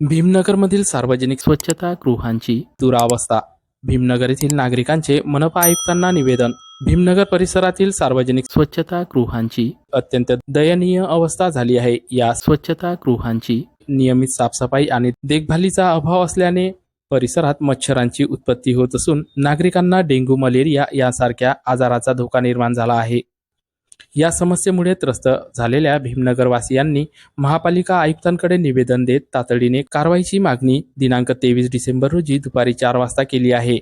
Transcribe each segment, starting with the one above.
भीमनगरमधील सार्वजनिक स्वच्छता गृहांची दुरावस्था. भीमनगर येथील नागरिकांचे मनपा आयुक्तांना निवेदन. भीमनगर परिसरातील सार्वजनिक स्वच्छता गृहांची अत्यंत दयनीय अवस्था झाली आहे. या स्वच्छता गृहांची नियमित साफसफाई आणि देखभालीचा अभाव असल्याने परिसरात मच्छरांची उत्पत्ती होत असून नागरिकांना डेंग्यू मलेरिया यासारख्या आजाराचा धोका निर्माण झाला आहे. या समस्येमुळे त्रस्त झालेल्या भीमनगरवासियांनी महापालिका आयुक्तांकडे निवेदन देत तातडीने कारवाईची मागणी दिनांक तेवीस डिसेंबर रोजी दुपारी चार वाजता केली आहे.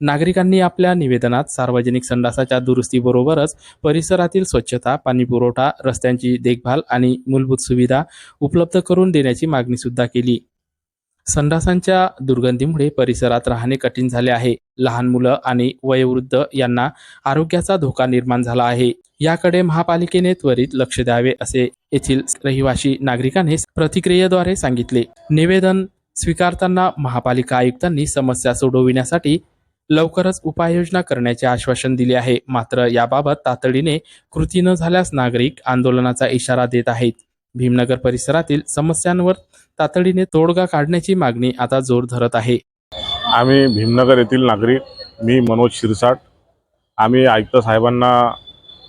नागरिकांनी आपल्या निवेदनात सार्वजनिक संडासाच्या दुरुस्तीबरोबरच परिसरातील स्वच्छता पाणीपुरवठा रस्त्यांची देखभाल आणि मूलभूत सुविधा उपलब्ध करून देण्याची मागणी सुद्धा केली. संडासांच्या दुर्गंधीमुळे परिसरात राहणे कठीण झाले आहे. लहान मुलं आणि वयोवृद्ध यांना आरोग्याचा धोका निर्माण झाला आहे. याकडे महापालिकेने त्वरित लक्ष द्यावे असे येथील रहिवासी नागरिकांनी प्रतिक्रियेद्वारे सांगितले. निवेदन स्वीकारताना महापालिका आयुक्तांनी समस्या सोडविण्यासाठी लवकरच उपाययोजना करण्याचे आश्वासन दिले आहे. मात्र याबाबत तातडीने कृती न झाल्यास नागरिक आंदोलनाचा इशारा देत आहेत. भीमनगर परिसरातील समस्यांवर तातडीने तोडगा काढण्याची मागणी आता जोर धरत आहे. आम्ही भीमनगर येथील नागरिक मी मनोज शिरसाट. आम्ही आयुक्त साहेबांना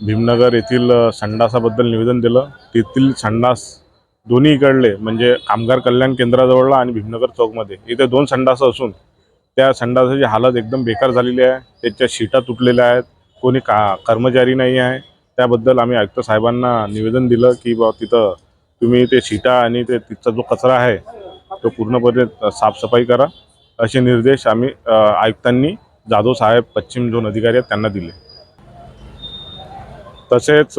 भीमनगर येथील संडासाबद्दल निवेदन दिलं. तेथील संडास दोन्ही इकडले म्हणजे कामगार कल्याण केंद्राजवळला आणि भीमनगर चौकमध्ये. इथे दोन संडास असून त्या संडासाची हालत एकदम बेकार झालेली आहे. त्याच्या शीटा तुटलेल्या आहेत. कोणी का कर्मचारी नाही आहे. त्याबद्दल आम्ही आयुक्त साहेबांना निवेदन दिलं की बा तिथं तुम्ही ते शिटा आणि ते तिथचा जो कचरा आहे तो पूर्णपणे साफसफाई करा. असे निर्देश आम्ही आयुक्तांनी जाधव साहेब पश्चिम झोन अधिकारी आहेत त्यांना दिले. तसेच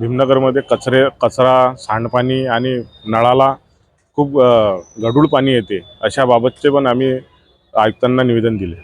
भीमनगरमध्ये कचरे कचरा सांडपाणी आणि नळाला खूप गढूळ पाणी येते अशा बाबतचे पण आम्ही आयुक्तांना निवेदन दिले.